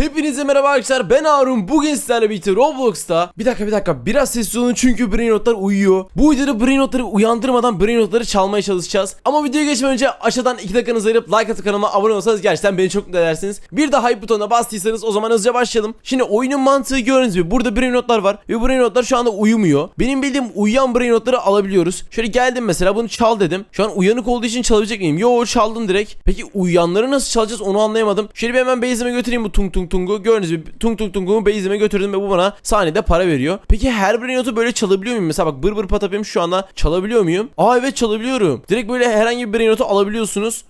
Hepinize merhaba arkadaşlar ben Harun. Bugün sizlerle birlikte Roblox'ta Bir dakika bir dakika. Biraz sessiz olun çünkü Brainotlar uyuyor. Bu videoda Brainotları uyandırmadan Brainotları çalmaya çalışacağız. Ama videoya geçmeden önce aşağıdan 2 dakikanızı ayırıp like atıp kanalıma abone olsanız gerçekten beni çok mutlu edersiniz. Bir de hype butonuna bastıysanız o zaman hızlıca başlayalım. Şimdi oyunun mantığı gördüğünüz gibi burada Brainotlar var Ve Brainotlar şu anda uyumuyor. Benim bildiğim uyuyan Brainotları alabiliyoruz. Şöyle geldim mesela bunu çal dedim. Şu an uyanık olduğu için çalabilecek miyim? Yo çaldım direkt. Peki uyuyanları nasıl çalacağız onu anlayamadım. Şöyle bir hemen base'ime götüreyim bu tung tung tungu Gördüğünüz gibi tung tung tungumu base'ime götürdüm ve bu bana saniyede para veriyor Peki her bir notu böyle çalabiliyor muyum? Mesela bak bır bır patapim şu anda çalabiliyor muyum? Aa evet çalabiliyorum Direkt böyle herhangi bir notu alabiliyorsunuz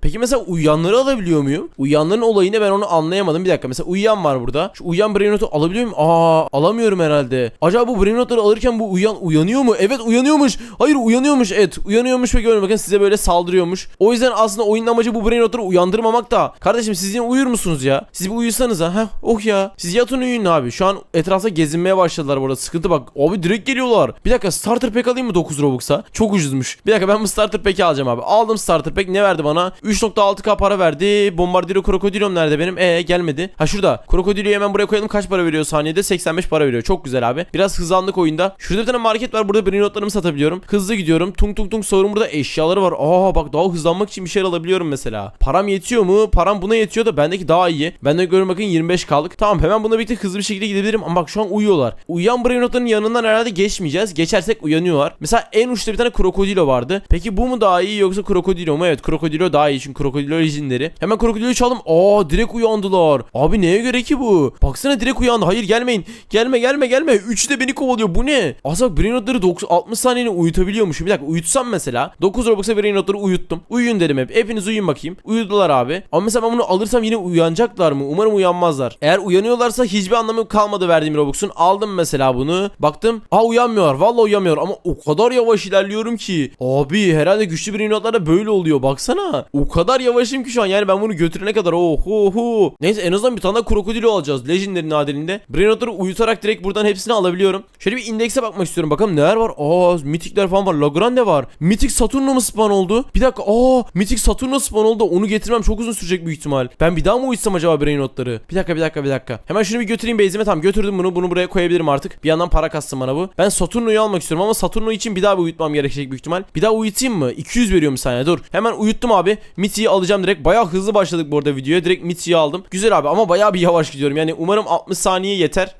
Peki mesela uyuyanları alabiliyor muyum? Uyuyanların olayını ben onu anlayamadım. Bir dakika mesela uyuyan var burada. Şu uyuyan brain notu alabiliyor muyum? Aa alamıyorum herhalde. Acaba bu brain notları alırken bu uyan uyanıyor mu? Evet uyanıyormuş. Hayır uyanıyormuş. Evet uyanıyormuş ve görün bakın size böyle saldırıyormuş. O yüzden aslında oyunun amacı bu brain notları uyandırmamak da. Kardeşim siz yine uyur musunuz ya? Siz bir uyusanız ha. Heh, oh ya. Siz yatın uyuyun abi. Şu an etrafta gezinmeye başladılar burada. Sıkıntı bak. Abi direkt geliyorlar. Bir dakika starter pack alayım mı 9 Robux'a? Çok ucuzmuş. Bir dakika ben bu starter pack'i alacağım abi. Aldım starter pack. Ne verdi bana? 3.6k para verdi. Bombardiro krokodilom nerede benim? E gelmedi. Ha şurada. Krokodiloyu hemen buraya koyalım. Kaç para veriyor saniyede? 85 para veriyor. Çok güzel abi. Biraz hızlandık oyunda. Şurada bir tane market var. Burada brain notlarımı satabiliyorum. Hızlı gidiyorum. Tung tung tung sorun burada eşyaları var. Aa bak daha hızlanmak için bir şeyler alabiliyorum mesela. Param yetiyor mu? Param buna yetiyor da bendeki daha iyi. Bende görün bakın 25 kaldık. Tamam hemen buna birlikte hızlı bir şekilde gidebilirim. Ama bak şu an uyuyorlar. Uyuyan brain notların yanından herhalde geçmeyeceğiz. Geçersek uyanıyorlar. Mesela en uçta bir tane krokodilo vardı. Peki bu mu daha iyi yoksa krokodilo mu? Evet krokodilo daha iyi çünkü krokodilo legendary. Hemen krokodiloyu çaldım. Aa direkt uyandılar. Abi neye göre ki bu? Baksana direkt uyandı. Hayır gelmeyin. Gelme gelme gelme. Üçü de beni kovalıyor. Bu ne? Aslında brain notları 90 60 saniyede uyutabiliyormuşum. Bir dakika uyutsam mesela. 9 Robux'a brain notları uyuttum. Uyuyun dedim hep. Hepiniz uyuyun bakayım. Uyudular abi. Ama mesela ben bunu alırsam yine uyanacaklar mı? Umarım uyanmazlar. Eğer uyanıyorlarsa hiçbir anlamı kalmadı verdiğim Robux'un. Aldım mesela bunu. Baktım. Aa uyanmıyor. Vallahi uyanmıyor ama o kadar yavaş ilerliyorum ki. Abi herhalde güçlü brain notlarda böyle oluyor. Baksana. O kadar yavaşım ki şu an. Yani ben bunu götürene kadar oho. Neyse en azından bir tane daha krokodilo alacağız. Legendary nadirinde. Notları uyutarak direkt buradan hepsini alabiliyorum. Şöyle bir indekse bakmak istiyorum. Bakalım neler var. Aa mitikler falan var. Lagrande var. Mitik Saturno mu spawn oldu? Bir dakika. Aa mitik Saturno spawn oldu. Onu getirmem çok uzun sürecek büyük ihtimal. Ben bir daha mı uyutsam acaba brain notları? Bir dakika bir dakika bir dakika. Hemen şunu bir götüreyim base'ime. Tamam götürdüm bunu. Bunu buraya koyabilirim artık. Bir yandan para kastım bana bu. Ben Saturno'yu almak istiyorum ama Saturno için bir daha bir uyutmam gerekecek büyük ihtimal. Bir daha uyutayım mı? 200 veriyorum saniye. Dur. Hemen uyuttum abi. Miti'yi alacağım direkt. Bayağı hızlı başladık bu arada videoya. Direkt Miti'yi aldım. Güzel abi ama bayağı bir yavaş gidiyorum. Yani umarım 60 saniye yeter.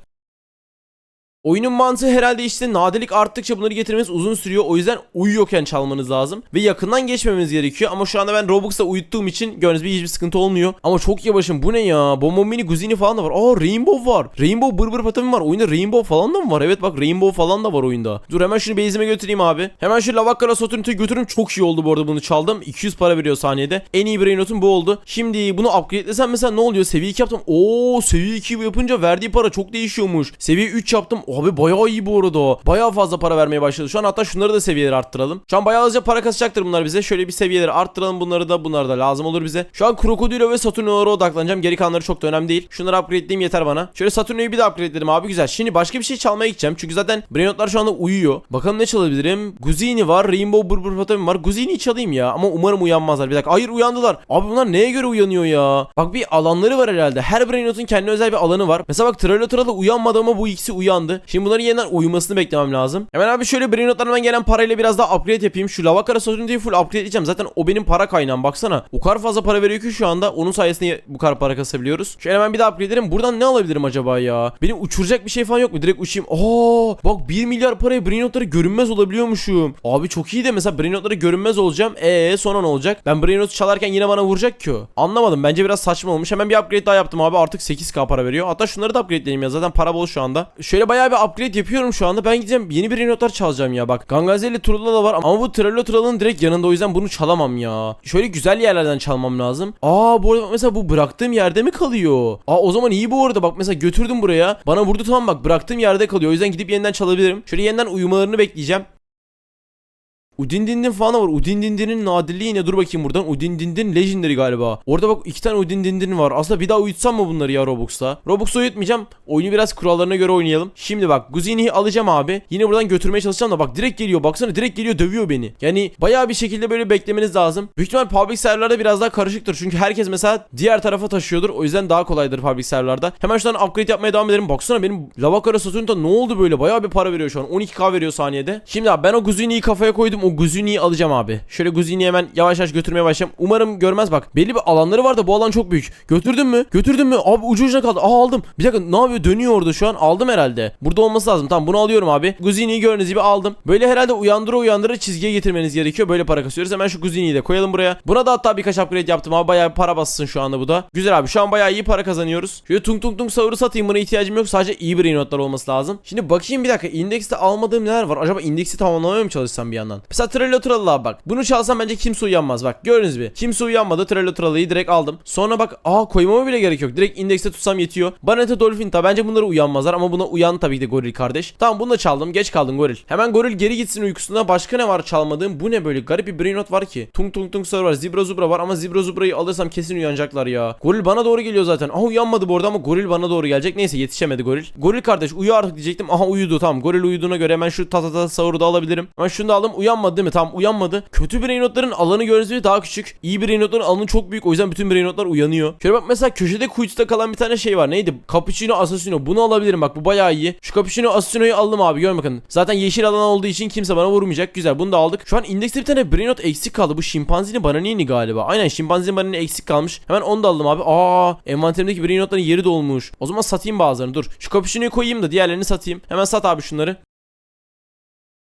Oyunun mantığı herhalde işte nadirlik arttıkça bunları getirmeniz uzun sürüyor. O yüzden uyuyorken çalmanız lazım. Ve yakından geçmemeniz gerekiyor. Ama şu anda ben Robux'ta uyuttuğum için gördüğünüz gibi hiçbir sıkıntı olmuyor. Ama çok yavaşım. Bu ne ya? Bombomini, Guzini falan da var. Aa Rainbow var. Rainbow bır bır patami var. Oyunda Rainbow falan da mı var? Evet bak Rainbow falan da var oyunda. Dur hemen şunu base'ime götüreyim abi. Hemen şu Lavakkara Saturn'u götürün. Çok iyi oldu bu arada bunu çaldım. 200 para veriyor saniyede. En iyi brain notum bu oldu. Şimdi bunu upgradelesem mesela ne oluyor? Seviye 2 yaptım. Oo seviye 2 yapınca verdiği para çok değişiyormuş. Seviye 3 yaptım. Abi bayağı iyi bu arada o. Bayağı fazla para vermeye başladı. Şu an hatta şunları da seviyeleri arttıralım. Şu an bayağı hızlıca para kasacaktır bunlar bize. Şöyle bir seviyeleri arttıralım bunları da. Bunlar da lazım olur bize. Şu an Krokodilo ve Saturno'lara odaklanacağım. Geri kalanları çok da önemli değil. Şunları upgradeleyeyim yeter bana. Şöyle Saturno'yu bir de upgradeledim abi güzel. Şimdi başka bir şey çalmaya gideceğim. Çünkü zaten Brainotlar şu anda uyuyor. Bakalım ne çalabilirim? Guzini var. Rainbow Burbur Patami var. Guzini'yi çalayım ya. Ama umarım uyanmazlar. Bir dakika. Hayır uyandılar. Abi bunlar neye göre uyanıyor ya? Bak bir alanları var herhalde. Her Brainot'un kendine özel bir alanı var. Mesela bak Trallotra'da uyanmadı ama bu ikisi uyandı. Şimdi bunların yeniden uyumasını beklemem lazım. Hemen abi şöyle Brainot'larından gelen parayla biraz daha upgrade yapayım. Şu Lavakara Sosuncu'yu full upgrade edeceğim. Zaten o benim para kaynağım. Baksana. O kadar fazla para veriyor ki şu anda. Onun sayesinde bu kadar para kasabiliyoruz. Şöyle hemen bir daha upgrade edelim. Buradan ne alabilirim acaba ya? Benim uçuracak bir şey falan yok mu? Direkt uçayım. Aa, bak 1 milyar paraya Brainot'ları görünmez olabiliyormuşum. Abi çok iyi de mesela Brainot'ları görünmez olacağım. Eee sonra ne olacak? Ben Brainot'u çalarken yine bana vuracak ki. Anlamadım. Bence biraz saçma olmuş. Hemen bir upgrade daha yaptım abi. Artık 8k para veriyor. Hatta şunları da upgrade'leyeyim ya. Zaten para bol şu anda. Şöyle bayağı bir upgrade yapıyorum şu anda. Ben gideceğim yeni bir Brainot'lar çalacağım ya. Bak Gangazeli Trulala da var ama bu Trello Trala'nın direkt yanında o yüzden bunu çalamam ya. Şöyle güzel yerlerden çalmam lazım. Aa bu arada mesela bu bıraktığım yerde mi kalıyor? Aa o zaman iyi bu arada. Bak mesela götürdüm buraya. Bana vurdu tamam bak bıraktığım yerde kalıyor. O yüzden gidip yeniden çalabilirim. Şöyle yeniden uyumalarını bekleyeceğim. Udin Dindin falan da var. Udin Dindin'in nadirliği ne? Dur bakayım buradan. Udin Dindin Legendary galiba. Orada bak iki tane Udin Dindin var. Aslında bir daha uyutsam mı bunları ya Robux'ta? Robux'u uyutmayacağım. Oyunu biraz kurallarına göre oynayalım. Şimdi bak Guzini'yi alacağım abi. Yine buradan götürmeye çalışacağım da bak direkt geliyor. Baksana direkt geliyor dövüyor beni. Yani bayağı bir şekilde böyle beklemeniz lazım. Büyük ihtimal public serverlarda biraz daha karışıktır. Çünkü herkes mesela diğer tarafa taşıyordur. O yüzden daha kolaydır public serverlarda. Hemen şuradan upgrade yapmaya devam edelim. Baksana benim Lavakara Saturn'da ne oldu böyle? Bayağı bir para veriyor şu an. 12k veriyor saniyede. Şimdi abi ben o Guzini'yi kafaya koydum. O Guzini'yi alacağım abi. Şöyle Guzini'yi hemen yavaş yavaş götürmeye başlayacağım. Umarım görmez bak. Belli bir alanları var da bu alan çok büyük. Götürdün mü? Götürdün mü? Abi ucu ucuna kaldı. Aa aldım. Bir dakika ne yapıyor? Dönüyor orada şu an. Aldım herhalde. Burada olması lazım. Tamam bunu alıyorum abi. Guzini'yi gördüğünüz gibi aldım. Böyle herhalde uyandıra uyandıra çizgiye getirmeniz gerekiyor. Böyle para kasıyoruz. Hemen şu Guzini'yi de koyalım buraya. Buna da hatta birkaç upgrade yaptım abi. Bayağı para bassın şu anda bu da. Güzel abi. Şu an bayağı iyi para kazanıyoruz. Şöyle tung tung tung savuru satayım. Buna ihtiyacım yok. Sadece iyi bir notlar olması lazım. Şimdi bakayım bir dakika. İndekste almadığım neler var? Acaba indeksi tamamlamaya mı çalışsam bir yandan? Mesela Trello Tralala bak. Bunu çalsam bence kimse uyanmaz. Bak gördünüz mü? Kimse uyanmadı. Trello Tralala'yı direkt aldım. Sonra bak aa koymama bile gerek yok. Direkt indekste tutsam yetiyor. Banete Dolphin ta bence bunları uyanmazlar ama buna uyan tabii ki de goril kardeş. Tamam bunu da çaldım. Geç kaldın goril. Hemen goril geri gitsin uykusuna. Başka ne var çalmadığım? Bu ne böyle? Garip bir brain var ki. Tung tung tung sarı var. Zebra zubra var ama zebra zubrayı alırsam kesin uyanacaklar ya. Goril bana doğru geliyor zaten. Aha uyanmadı bu arada ama goril bana doğru gelecek. Neyse yetişemedi goril. Goril kardeş uyu artık diyecektim. Aha uyudu tamam. Goril uyuduğuna göre hemen şu tatata sahuru da alabilirim. Hemen şunu da aldım. Uyanmadı değil mi? Tamam uyanmadı. Kötü brain notların alanı gördüğünüz daha küçük. İyi brain notların alanı çok büyük. O yüzden bütün brain notlar uyanıyor. Şöyle bak mesela köşede kuytuda kalan bir tane şey var. Neydi? Cappuccino Assassino. Bunu alabilirim bak bu bayağı iyi. Şu Cappuccino Assassino'yu aldım abi. Gör bakın. Zaten yeşil alan olduğu için kimse bana vurmayacak. Güzel bunu da aldık. Şu an indekste bir tane brain not eksik kaldı. Bu şimpanzini bananini galiba. Aynen şimpanzini bananini eksik kalmış. Hemen onu da aldım abi. Aa envanterimdeki brain notların yeri dolmuş. O zaman satayım bazılarını. Dur. Şu Cappuccino'yu koyayım da diğerlerini satayım. Hemen sat abi şunları.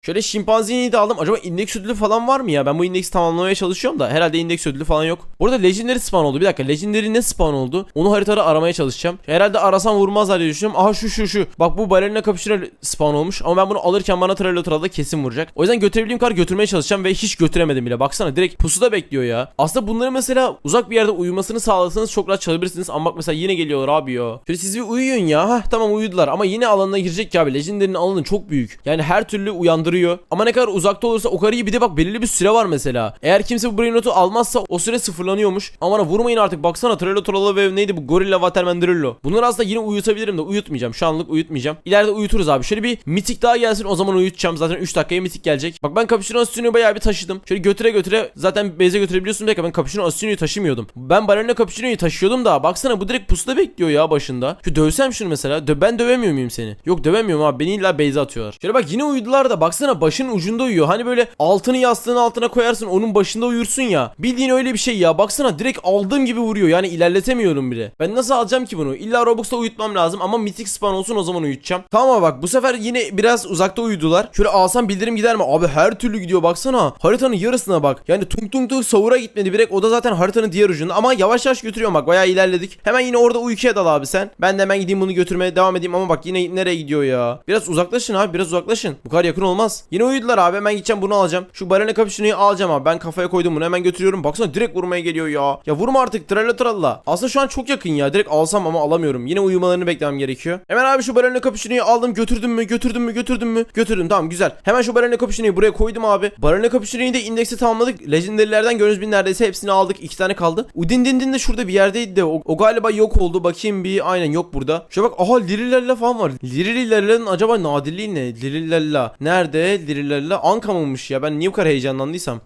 Şöyle şimpanzini de aldım. Acaba indeks ödülü falan var mı ya? Ben bu indeksi tamamlamaya çalışıyorum da herhalde indeks ödülü falan yok. Burada Legendary spawn oldu. Bir dakika Legendary ne spawn oldu? Onu haritada aramaya çalışacağım. Herhalde arasam vurmazlar diye düşünüyorum. Aha şu şu şu. Bak bu balerina kapüşüne spawn olmuş. Ama ben bunu alırken bana Trello Tral'da kesin vuracak. O yüzden götürebildiğim kadar götürmeye çalışacağım ve hiç götüremedim bile. Baksana direkt pusuda bekliyor ya. Aslında bunları mesela uzak bir yerde uyumasını sağlasanız çok rahat çalabilirsiniz. Ama bak mesela yine geliyorlar abi ya. Şöyle siz bir uyuyun ya. Hah tamam uyudular. Ama yine alanına girecek ki abi. Legendary'nin alanı çok büyük. Yani her türlü uyandırıyor. Ama ne kadar uzakta olursa o kadar iyi. Bir de bak belirli bir süre var mesela. Eğer kimse bu brain notu almazsa o süre sıfırlanıyormuş. Ama bana vurmayın artık. Baksana Trello Trollo ve neydi bu Gorilla Waterman Drillo. Bunları aslında yine uyutabilirim de uyutmayacağım. Şu anlık uyutmayacağım. İleride uyuturuz abi. Şöyle bir mitik daha gelsin o zaman uyutacağım. Zaten 3 dakikaya mitik gelecek. Bak ben Cappuccino Assassino'yu bayağı bir taşıdım. Şöyle götüre götüre zaten base'e götürebiliyorsun. Dakika ben Cappuccino Assassino'yu taşımıyordum. Ben Ballerina Cappuccino'yu taşıyordum da. Baksana bu direkt pusuda bekliyor ya başında. Şu dövsem şunu mesela. Dö ben dövemiyor muyum seni? Yok dövemiyorum abi. Beni illa base'e atıyorlar. Şöyle bak yine uyudular da. Baksana başının ucunda uyuyor. Hani böyle altını yastığın altına koyarsın. Onun başında uyursun ya. Bildiğin öyle bir şey ya. Baksana direkt aldığım gibi vuruyor. Yani ilerletemiyorum bile. Ben nasıl alacağım ki bunu? İlla Robux'ta uyutmam lazım ama mitik spawn olsun o zaman uyutacağım. Tamam ama bak bu sefer yine biraz uzakta uyudular. Şöyle alsam bildirim gider mi? Abi her türlü gidiyor baksana. Haritanın yarısına bak. Yani tung tung tung savura gitmedi direkt. O da zaten haritanın diğer ucunda ama yavaş yavaş götürüyorum bak. Bayağı ilerledik. Hemen yine orada uykuya dal abi sen. Ben de hemen gideyim bunu götürmeye devam edeyim ama bak yine nereye gidiyor ya? Biraz uzaklaşın abi biraz uzaklaşın. Bu kadar yakın olmaz. Yine uyudular abi. Hemen gideceğim bunu alacağım. Şu barene kapüşünü alacağım abi. Ben kafaya koydum bunu hemen götürüyorum. Baksana direkt vurmaya geliyor ya. Ya vurma artık tralla tralla. Aslında şu an çok yakın ya. Direkt alsam ama alamıyorum. Yine uyumalarını beklemem gerekiyor. Hemen abi şu barene kapüşünü aldım. Götürdüm mü? Götürdüm mü? Götürdüm mü? Götürdüm. Tamam güzel. Hemen şu barene kapüşünü buraya koydum abi. Barene kapüşünü de indeksi tamamladık. Legendary'lerden gördüğünüz bin neredeyse hepsini aldık. İki tane kaldı. Udin din din de şurada bir yerdeydi de. O, o galiba yok oldu. Bakayım bir. Aynen yok burada. Şöyle bak. Aha Lirilerle falan var. Lirilerle'nin acaba nadirliği ne? Lirilerle. Nerede? Lirilerle. Anka mıymış ya? Ben niye bu kadar heyecanlandıysam.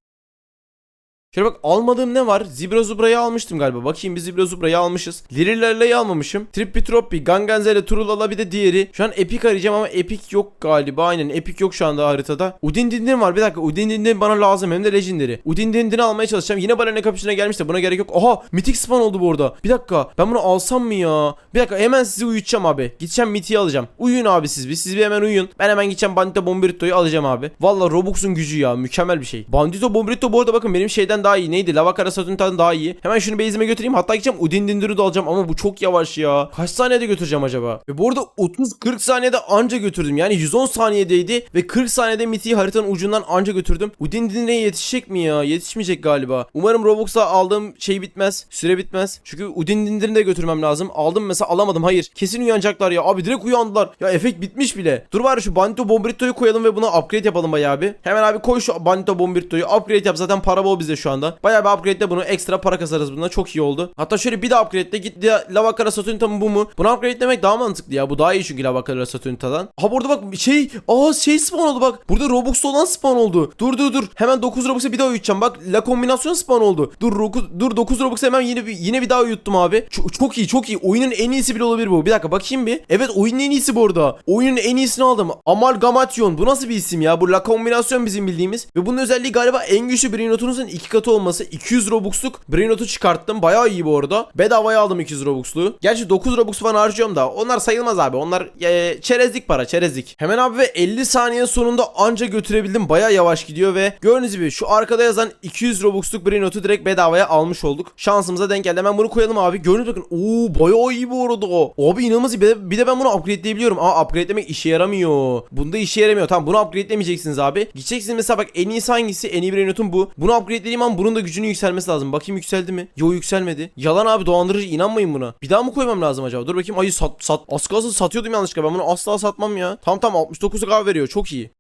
Şöyle bak almadığım ne var? Zebra Zubra'yı almıştım galiba. Bakayım bir Zebra Zubra'yı almışız. Lirilerle'yi almamışım. Trippi Troppi, Ganganzele, Trulala bir de diğeri. Şu an Epic arayacağım ama Epic yok galiba. Aynen Epic yok şu anda haritada. Udin Dindin var. Bir dakika Udin Dindin bana lazım hem de Legendary. Udin Dindin'i almaya çalışacağım. Yine Balene kapışına gelmiş de buna gerek yok. Oha Mythic spawn oldu bu arada. Bir dakika ben bunu alsam mı ya? Bir dakika hemen sizi uyutacağım abi. Gideceğim Mythic'i alacağım. Uyuyun abi siz bir. Siz bir hemen uyuyun. Ben hemen gideceğim Bandito Bombirito'yu alacağım abi. Valla Robux'un gücü ya. Mükemmel bir şey. Bandito Bombirito bu arada bakın benim şeyden Satürn'den daha iyi. Neydi? Lava Kara Satürn'den daha iyi. Hemen şunu base'ime götüreyim. Hatta gideceğim Udin Dindir'i de alacağım ama bu çok yavaş ya. Kaç saniyede götüreceğim acaba? Ve bu arada 30-40 saniyede anca götürdüm. Yani 110 saniyedeydi ve 40 saniyede Miti'yi haritanın ucundan anca götürdüm. Udin Dindir'e yetişecek mi ya? Yetişmeyecek galiba. Umarım Robux'a aldığım şey bitmez. Süre bitmez. Çünkü Udin Dindir'i de götürmem lazım. Aldım mesela alamadım. Hayır. Kesin uyanacaklar ya. Abi direkt uyandılar. Ya efekt bitmiş bile. Dur bari şu Bandito Bombritto'yu koyalım ve buna upgrade yapalım bayağı bir. Hemen abi koy şu Bandito Bombritto'yu. Upgrade yap. Zaten para bol bizde şu anda. Bayağı bir upgrade'le bunu ekstra para kasarız buna. Çok iyi oldu. Hatta şöyle bir de upgrade'le git ya Lava Kara Saturnita mı bu mu? Bunu upgrade demek daha mantıklı ya. Bu daha iyi çünkü Lava Kara Saturnita'dan. Ha burada bak şey. Aa şey spawn oldu bak. Burada Robux'ta olan spawn oldu. Dur dur dur. Hemen 9 Robux'a bir daha uyutacağım. Bak la kombinasyon spawn oldu. Dur Roku- dur 9 Robux'a hemen yine bir yine bir daha uyuttum abi. Çok, çok iyi çok iyi. Oyunun en iyisi bile olabilir bu. Bir dakika bakayım bir. Evet oyunun en iyisi bu arada. Oyunun en iyisini aldım. Amalgamation. Bu nasıl bir isim ya? Bu la kombinasyon bizim bildiğimiz. Ve bunun özelliği galiba en güçlü brain notunuzun iki katı olması. 200 Robux'luk brain notu çıkarttım. Bayağı iyi bu arada. Bedavaya aldım 200 Robux'luğu. Gerçi 9 Robux falan harcıyorum da. Onlar sayılmaz abi. Onlar e, çerezlik para çerezlik. Hemen abi ve 50 saniye sonunda anca götürebildim. Bayağı yavaş gidiyor ve gördüğünüz gibi şu arkada yazan 200 Robux'luk brain notu direkt bedavaya almış olduk. Şansımıza denk geldi. Hemen bunu koyalım abi. Gördüğünüz bakın. Oo bayağı iyi bu arada o. Abi inanılmaz iyi. Bir de, ben bunu upgrade'leyebiliyorum. Ama upgrade'lemek işe yaramıyor. Bunda işe yaramıyor. Tamam bunu upgrade'lemeyeceksiniz abi. Gideceksiniz mesela bak en iyisi hangisi? En iyi brain notum bu. Bunu upgrade'lediğim an bunun da gücünün yükselmesi lazım. Bakayım yükseldi mi? Yo yükselmedi. Yalan abi dolandırıcı inanmayın buna. Bir daha mı koymam lazım acaba? Dur bakayım. Ay sat sat. Az satıyordum yanlışlıkla. Ben bunu asla satmam ya. Tam tam 69k veriyor. Çok iyi.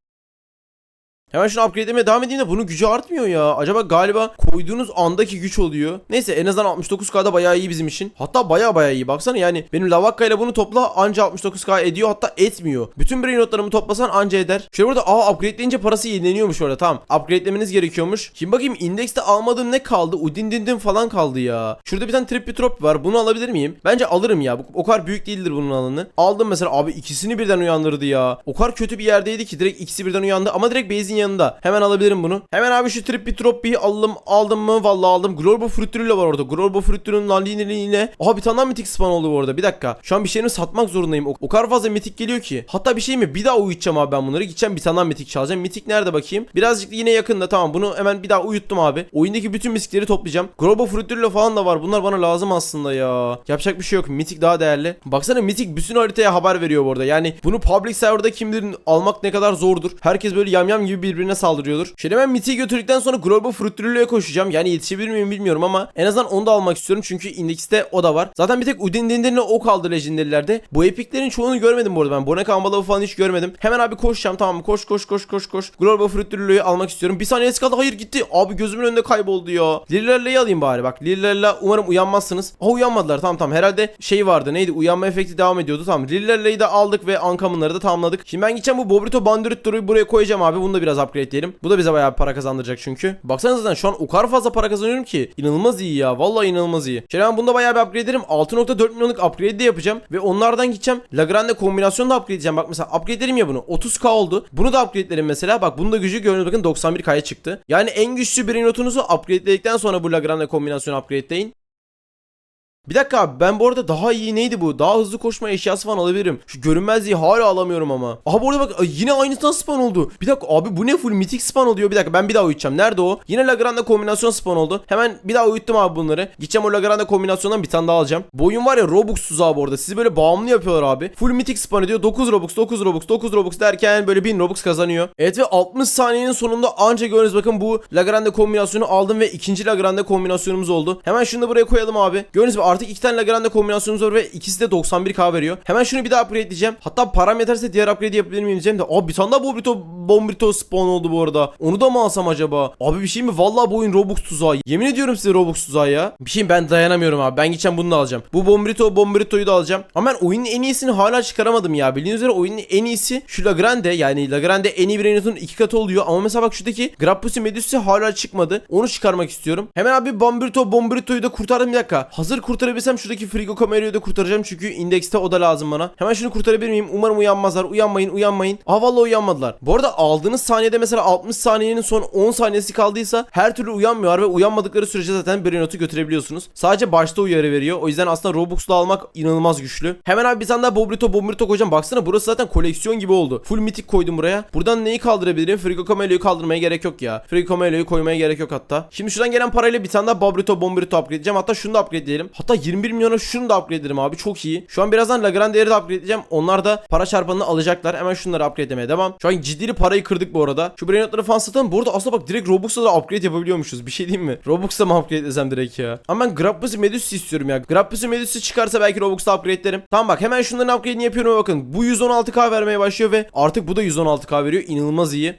Hemen şunu upgrade'lemeye devam edeyim de bunun gücü artmıyor ya. Acaba galiba koyduğunuz andaki güç oluyor. Neyse en azından 69k'da bayağı iyi bizim için. Hatta bayağı bayağı iyi. Baksana yani benim Lavakka ile bunu topla anca 69k ediyor hatta etmiyor. Bütün brain notlarımı toplasan anca eder. Şöyle burada aa upgradeleyince parası yenileniyormuş orada tamam. Upgradelemeniz gerekiyormuş. Şimdi bakayım indekste almadığım ne kaldı? Udin din falan kaldı ya. Şurada bir tane trippy trop var. Bunu alabilir miyim? Bence alırım ya. O kadar büyük değildir bunun alanı. Aldım mesela abi ikisini birden uyandırdı ya. O kadar kötü bir yerdeydi ki direkt ikisi birden uyandı ama direkt base'in yanında. Hemen alabilirim bunu. Hemen abi şu Trippy Troppy'yi aldım. Aldım mı? Vallahi aldım. Glorbo Fruitürü'yle var orada. Glorbo Fruitürü'nün lanliğine. Aha bir tane daha mitik spawn oldu bu arada. Bir dakika. Şu an bir şeyimi satmak zorundayım. O, o kadar fazla mitik geliyor ki. Hatta bir şey mi? Bir daha uyutacağım abi ben bunları. Gideceğim bir tane daha mitik çalacağım. Mitik nerede bakayım? Birazcık yine yakında. Tamam bunu hemen bir daha uyuttum abi. Oyundaki bütün mitikleri toplayacağım. Glorbo Fruitürü'yle falan da var. Bunlar bana lazım aslında ya. Yapacak bir şey yok. Mitik daha değerli. Baksana mitik bütün haritaya haber veriyor bu arada. Yani bunu public serverda kim bilir almak ne kadar zordur. Herkes böyle yamyam gibi birbirine saldırıyordur. Şöyle hemen Mitik'i götürdükten sonra Global Fruitürü'ye koşacağım. Yani yetişebilir miyim bilmiyorum ama en azından onu da almak istiyorum. Çünkü indekste o da var. Zaten bir tek Udin Dindir'le o kaldı lejendarilerde. Bu epiklerin çoğunu görmedim bu arada ben. Bonek Ambalav'ı falan hiç görmedim. Hemen abi koşacağım tamam mı? Koş koş koş koş koş. Global Fruitürü'yü almak istiyorum. Bir saniyesi kaldı. Hayır gitti. Abi gözümün önünde kayboldu ya. Lililerle'yi alayım bari bak. Lililerle umarım uyanmazsınız. Ha uyanmadılar. Tamam tamam. Herhalde şey vardı. Neydi? Uyanma efekti devam ediyordu. Tamam. Lililerle'yi de aldık ve Ankamınları da tamamladık. Şimdi ben gideceğim bu Bobrito Bandiritto'yu buraya koyacağım abi. Bunu da biraz upgrade'leyelim. Bu da bize bayağı para kazandıracak çünkü. Baksana zaten şu an o kadar fazla para kazanıyorum ki. İnanılmaz iyi ya. Vallahi inanılmaz iyi. Şimdi ben bunda bayağı bir upgrade ederim. 6.4 milyonluk upgrade de yapacağım. Ve onlardan gideceğim. Lagrange kombinasyonu da upgrade edeceğim. Bak mesela upgrade ederim ya bunu. 30k oldu. Bunu da upgrade ederim mesela. Bak bunun da gücü gördüğünüz bakın 91k'ya çıktı. Yani en güçlü brain notunuzu upgradeledikten sonra bu Lagrange kombinasyonu upgrade'leyin. Bir dakika abi ben bu arada daha iyi neydi bu? Daha hızlı koşma eşyası falan alabilirim. Şu görünmezliği hala alamıyorum ama. Aha bu arada bak yine aynısından spawn oldu. Bir dakika abi bu ne full mitik spawn oluyor. Bir dakika ben bir daha uyutacağım. Nerede o? Yine Lagrange kombinasyon spawn oldu. Hemen bir daha uyuttum abi bunları. Gideceğim o Lagrange kombinasyondan bir tane daha alacağım. Bu oyun var ya Robux tuzağı bu arada. Sizi böyle bağımlı yapıyorlar abi. Full mitik spawn ediyor. 9 Robux 9 Robux 9 Robux derken böyle 1000 Robux kazanıyor. Evet ve 60 saniyenin sonunda anca gördünüz bakın bu Lagrange kombinasyonu aldım ve ikinci Lagrange kombinasyonumuz oldu. Hemen şunu da buraya koyalım abi. Gördünüz mü artık iki tane Lagrange kombinasyonumuz var ve ikisi de 91k veriyor. Hemen şunu bir daha upgrade edeceğim. Hatta param yeterse diğer upgrade yapabilir miyim diyeceğim de. Abi bir tane daha Bobrito, Bombito spawn oldu bu arada. Onu da mı alsam acaba? Abi bir şey mi? Vallahi bu oyun Robux tuzağı. Yemin ediyorum size Robux tuzağı ya. Bir şeyim ben dayanamıyorum abi. Ben gideceğim bunu da alacağım. Bu Bombito, Bombito'yu da alacağım. Ama ben oyunun en iyisini hala çıkaramadım ya. Bildiğiniz üzere oyunun en iyisi şu Lagrange. Yani Lagrange en iyi brain notun iki katı oluyor. Ama mesela bak şuradaki Grappusi Medusi hala çıkmadı. Onu çıkarmak istiyorum. Hemen abi Bombito, Bombito'yu da kurtardım bir dakika. Hazır kurtar kurtarabilsem şuradaki frigo kamerayı da kurtaracağım çünkü indekste o da lazım bana. Hemen şunu kurtarabilir miyim? Umarım uyanmazlar. Uyanmayın uyanmayın. Aa vallahi uyanmadılar. Bu arada aldığınız saniyede mesela 60 saniyenin son 10 saniyesi kaldıysa her türlü uyanmıyorlar ve uyanmadıkları sürece zaten bir notu götürebiliyorsunuz. Sadece başta uyarı veriyor. O yüzden aslında Robux'la almak inanılmaz güçlü. Hemen abi bir tane daha Bobrito Bobrito koyacağım. Baksana burası zaten koleksiyon gibi oldu. Full mitik koydum buraya. Buradan neyi kaldırabilirim? Frigo Camello'yu kaldırmaya gerek yok ya. Frigo Camello'yu koymaya gerek yok hatta. Şimdi şuradan gelen parayla bir tane daha Bobrito Bobrito upgrade edeceğim. Hatta şunu da upgrade edelim. Hatta 21 milyona şunu da upgrade edelim abi. Çok iyi. Şu an birazdan Lagrande'leri de upgrade edeceğim. Onlar da para çarpanını alacaklar. Hemen şunları upgrade etmeye devam. Şu an ciddi parayı kırdık bu arada. Şu brain notları falan satalım. Bu arada aslında bak direkt Robux'la da upgrade yapabiliyormuşuz. Bir şey diyeyim mi? Robux'la mı upgrade etsem direkt ya? Ama ben Grappus Medusa istiyorum ya. Grappus Medusa çıkarsa belki Robux'la upgrade ederim. Tamam bak hemen şunların upgrade'ini yapıyorum bakın. Bu 116k vermeye başlıyor ve artık bu da 116k veriyor. İnanılmaz iyi.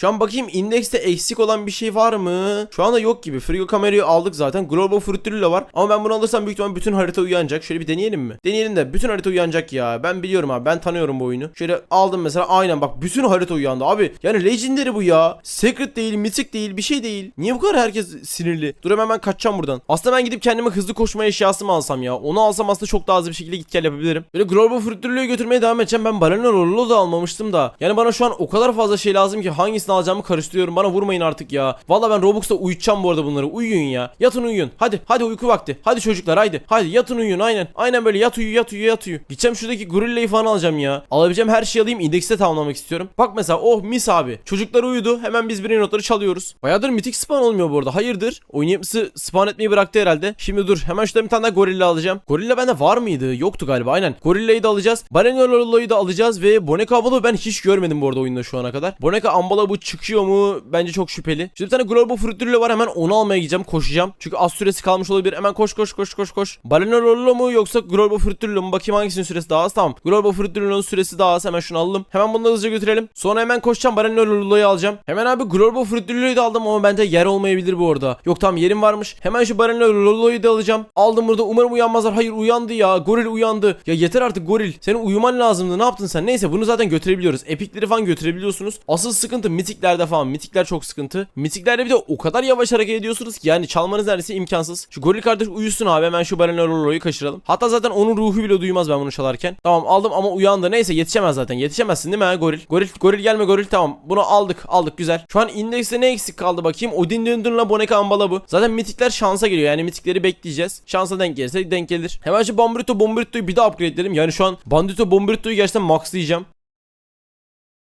Şu an bakayım indekste eksik olan bir şey var mı? Şu anda yok gibi. Frigo kamerayı aldık zaten. Global Fruitulula var. Ama ben bunu alırsam büyük ihtimal bütün harita uyanacak. Şöyle bir deneyelim mi? Deneyelim de bütün harita uyanacak ya. Ben biliyorum abi. Ben tanıyorum bu oyunu. Şöyle aldım mesela. Aynen bak bütün harita uyandı abi. Yani Legendary bu ya. Secret değil, Mythic değil, bir şey değil. Niye bu kadar herkes sinirli? Dur hemen ben kaçacağım buradan. Aslında ben gidip kendime hızlı koşma eşyası mı alsam ya? Onu alsam aslında çok daha hızlı bir şekilde git gel yapabilirim. Böyle Global Fruitulula'yı götürmeye devam edeceğim. Ben Balena Lolo da almamıştım da. Yani bana şu an o kadar fazla şey lazım ki hangisini alacağımı karıştırıyorum. Bana vurmayın artık ya. Valla ben Robux'ta uyutacağım bu arada bunları. Uyuyun ya. Yatın uyuyun. Hadi hadi uyku vakti. Hadi çocuklar haydi. Hadi yatın uyuyun aynen. Aynen böyle yat uyu yat uyu yat uyu. Gideceğim şuradaki gorillayı falan alacağım ya. Alabileceğim her şeyi alayım. indekste tamamlamak istiyorum. Bak mesela oh mis abi. Çocuklar uyudu. Hemen biz brain notları çalıyoruz. Bayağıdır mitik spawn olmuyor bu arada. Hayırdır? Oyun yapısı spawn etmeyi bıraktı herhalde. Şimdi dur. Hemen şurada bir tane daha gorilla alacağım. Gorilla bende var mıydı? Yoktu galiba. Aynen. Gorillayı da alacağız. Barenololo'yu da alacağız ve Boneka Ambala ben hiç görmedim bu arada oyunda şu ana kadar. Boneka Ambala bu çıkıyor mu? Bence çok şüpheli. Şimdi bir tane Global Fruitulula var. Hemen onu almaya gideceğim. Koşacağım. Çünkü az süresi kalmış olabilir. Hemen koş koş koş koş koş. Barenololo mu yoksa Global Fruitulula mı? Bakayım hangisinin süresi daha az. Tamam. Global Fruitulula'nın süresi daha az. Hemen şunu alalım. Hemen bunu da hızlıca götürelim. Sonra hemen koşacağım. Barenololo'yu alacağım. Hemen abi Global Fruitulula'yı da aldım ama bende yer olmayabilir bu arada. Yok tamam yerim varmış. Hemen şu Barenololo'yu da alacağım. Aldım burada. Umarım uyanmazlar. Hayır uyandı ya. Goril uyandı. Ya yeter artık goril. Senin uyuman lazımdı. Ne yaptın sen? Neyse bunu zaten götürebiliyoruz. Epikleri falan götürebiliyorsunuz. Asıl sıkıntı mitiklerde falan. Mitikler çok sıkıntı. Mitiklerde bir de o kadar yavaş hareket ediyorsunuz ki yani çalmanız neredeyse imkansız. Şu goril kardeş uyusun abi hemen şu Barenololo'yu kaçıralım. Hatta zaten onun ruhu bile duymaz ben bunu çalarken. Tamam aldım ama uyandı. Neyse yetişemez zaten. Yetişemezsin değil mi ha goril? Goril goril gelme goril tamam. Bunu aldık aldık güzel. Şu an indekste ne eksik kaldı bakayım. Odin Dundun'la Boneka Ambala bu. Zaten mitikler şansa geliyor. Yani mitikleri bekleyeceğiz. Şansa denk gelirse denk gelir. Hemen şu Bombrito Bombrito'yu bir daha upgrade edelim. Yani şu an Bandito Bombrito'yu gerçekten maxlayacağım.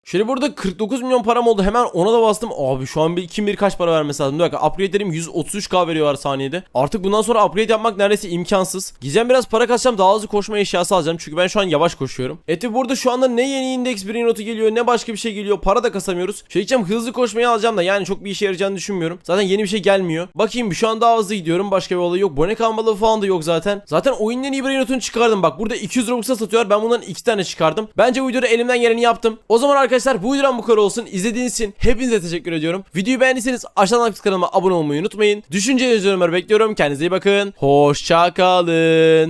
Şöyle burada 49 milyon param oldu. Hemen ona da bastım. Abi şu an bir kim bir kaç para vermesi lazım. Bir dakika upgrade'lerim 133k veriyorlar saniyede. Artık bundan sonra upgrade yapmak neredeyse imkansız. Gideceğim biraz para kasacağım daha hızlı koşma eşyası alacağım. Çünkü ben şu an yavaş koşuyorum. Eti burada şu anda ne yeni index bir notu geliyor ne başka bir şey geliyor. Para da kasamıyoruz. Şey diyeceğim hızlı koşmayı alacağım da yani çok bir işe yarayacağını düşünmüyorum. Zaten yeni bir şey gelmiyor. Bakayım şu an daha hızlı gidiyorum. Başka bir olay yok. Bonek kalmalı falan da yok zaten. Zaten oyunun en iyi bir notunu çıkardım. Bak burada 200 Robux'a satıyor. Ben bundan 2 tane çıkardım. Bence bu videoda elimden geleni yaptım. O zaman arkadaşlar bu videodan bu kadar olsun. İzlediğiniz için hepinize teşekkür ediyorum. Videoyu beğendiyseniz aşağıdan kanalıma abone olmayı unutmayın. Düşüncelerinizi yorumlara bekliyorum. Kendinize iyi bakın. Hoşça kalın.